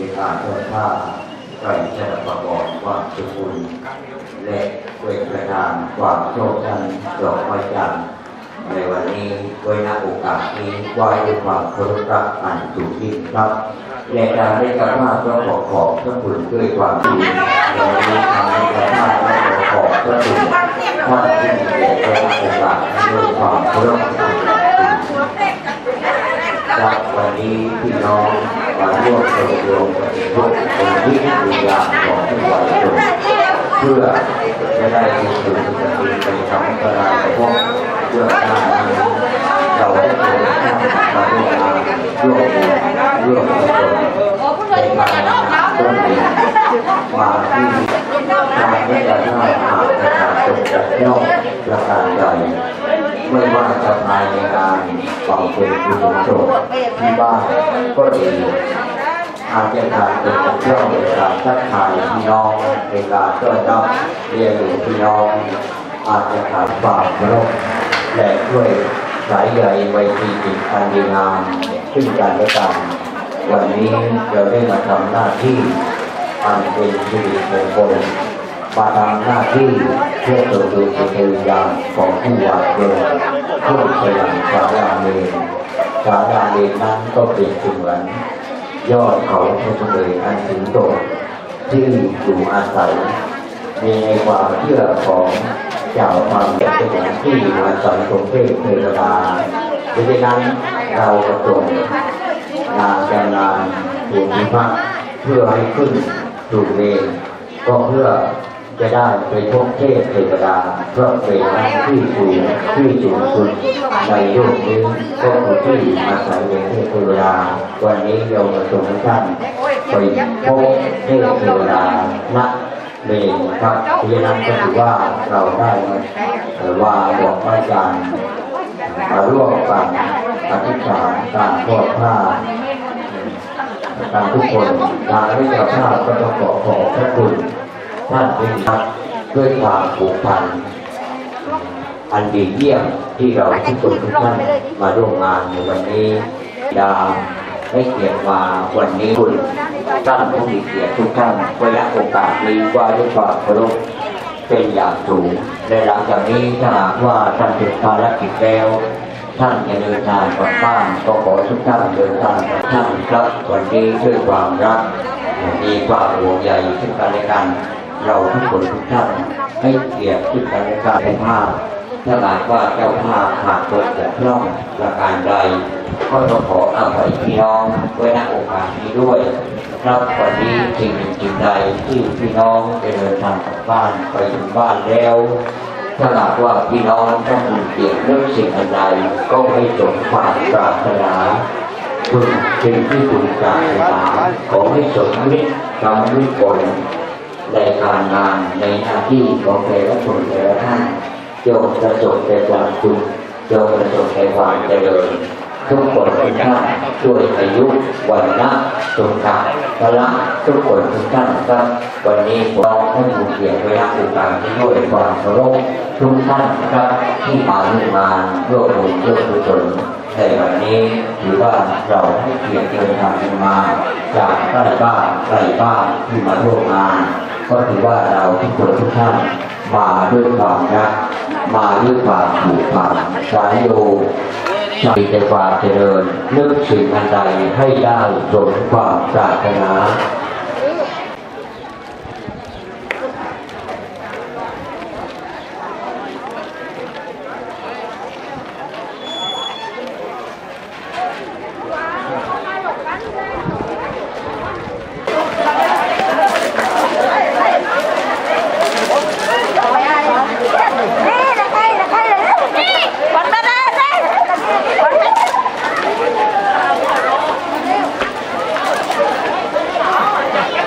ในการทอดผ้าไตรชนประกอบความสุขุลและเวทประทานความโชคชันดอกไม้จันทร์ในวันนี้ไว้ณโอกาสนี้ไหว้ด้วยความเคารพรักอันสูงยิ่งครับและการได้กระทำก็ขอขอบพระคุณด้วยความดีเราได้ทำให้กระทำก็ขอขอบพระคุณท่านที่มีเกียรติไว้ณโอกาสด้วยความเคารพอันสูงยิ่งครับวันนี้พี่น้อง มาร่วมส่งโยมทุกคนที่มียามของผู้ใหญ่ชนเพื่อจะได้มีสุขสติไปทำกระไรพบเรื่องงานนี้เราได้เดินทางมาร่วมงานร่วมร่วมกุศลในการต้นเดือนมาที่การไม่ได้ทราบหากประชาชนจะเที่ยวประการใด ไม่ว่าจะภายในงานบำเพ็ญกุศลศพที่บ้านก็ดีอาจจะการเป็นเที่ยวในการทักทายพี่น้องในการต้อนรับเรียนรู้พี่น้องอาจจะขาดความเคารพและด้วยสายใยไว้ที่จิตอันดีงามซึ่งกันและกันวันนี้เราได้มาทำหน้าที่อันเป็นสิริมงคล มาทำหน้าที่เพื่อตัวดูจิตวิญญาณของผู้วาดเกิดผู้พลังสาราเมนสาราเมนนั้นก็เป็นเสมือนยอดเขาพระเสด็จอันสูงโตงที่อยู่อาศัย มีความเชื่อของเจ้าความเป็นสถานที่มาสังสมเทพเทวดาดังนั้นเราประสงค์งานารงานภูมิภาคเพื่อให้ขึ้นสู่เมนก็เพื่อ จะได้ไปพบเทพเทวดาเพราะเป็นที่สูงที่สูงสุดในโลกนี้ก็คือที่อาศัยในเทพเทวดาวันนี้เรามาส่งให้ท่านไปพบเทพเทวดาณเมนครับเพราะฉะนั้นก็ถือว่าเราได้มาเอ่อว่าบอกพระอาจารย์มาร่วมกันอธิษฐานการทอดผ้าการทุกคนทางวิทยาภาพก็ต้องขอขอบพระคุณ ท่านเป็นพักด้วยความผูกพัน อันดีเยี่ยมที่เราทุกคนทุกท่านมาร่วมงานในวันนี้ดาให้เกียรติมาวันนี้คุณท่านผู้มีเกียรติทุกท่านไว้ณโอกาสนี้ว่าด้วยความเคารพเป็นอย่างสูงและหลังจากนี้ถ้าหากว่าท่านเสร็จภารกิจแล้ว ท่านจะเดินทางกลับบ้านก็ขอทุกท่านเดินทางกลับท่านครับวันนี้ด้วยความรักมีความห่วงใยซึ่งกันและกัน เราทุกคนทุกท่านให้เกียรติซึ่งกันและกันเป็นภาพถ้าหากว่าเจ้าภาพขาดตกบกพร่องประการใด ก็ต้องขออภัยพี่น้องไว้ณโอกาสนี้ด้วยครับวันนี้สิ่งสิ่งใดที่พี่น้องเดินทางกลับบ้านไปถึงบ้านแล้วถ้าหากว่าพี่น้องต้องมีเกียรติเรื่องสิ่งใดก็ให้สมความปรารถนาคุณสิ่งที่คุณปรารถนาขอให้สมมิตรทำด้วยผล ในการงานในหน้าที่ของแต่ละคนแต่ละท่านจงประสบแต่ความสุขจงประสบแต่ความเจริญทุกคนทุกท่านด้วยอายุวันนะสุขะพละทุกคนทุกท่านครับวันนี้ผมท่านผู้เกียรติเวลาอุปการที่ด้วยความเคารพทุกท่านครับที่มาร่วมงานร่วมบุญร่วมกุศลในวันนี้ถือว่าเราให้เกียรติเดินทางมาจากใกล้บ้านไกลบ้านที่มาร่วมงาน ก็ถือว่าเราทุกคนทุกท่านมาด้วยความรักมาด้วยความผูกพันสายโยมีแต่ความเจริญนึกสิ่งอันใดให้ได้สมความปรารถนา